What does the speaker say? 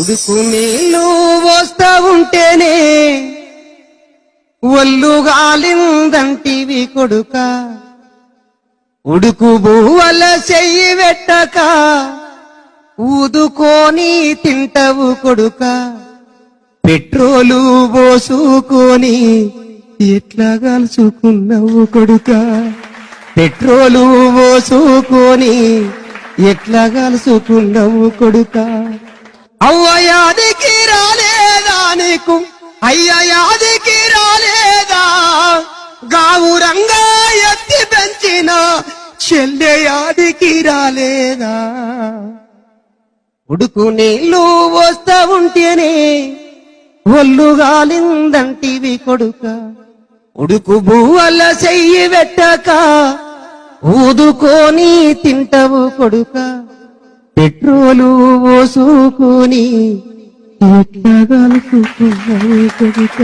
ఉడుకు నీళ్ళు వస్తా ఉంటేనే ఒళ్ళు గాలిందంటివి కొడుక. ఉడుకు భూవల చెయ్యి పెట్టక ఊదుకొని తింటవు కొడుక. పెట్రోలు పోసుకొని ఎట్లా కలుసుకున్నావు కొడుక? పెట్రోలు పోసుకొని ఎట్లా కలుసుకున్నావు కొడుకా? అవ్వయాదికి రాలేదా నీకు? అయ్య యాదికి రాలేదా? గావురంగా ఎత్తి పెంచిన చెల్లెయాదికి రాలేదా? ఉడుకు నీళ్ళు వస్తా ఉంటేనే ఒళ్ళు గాలిందంటివి కొడుక. ఉడుకు భూవల్ల చెయ్యి పెట్టక ఊదుకొని తింటవు కొడుక. పెట్రోలు పోసుకొని ఎట్లా కలుసుకున్నావు కవిత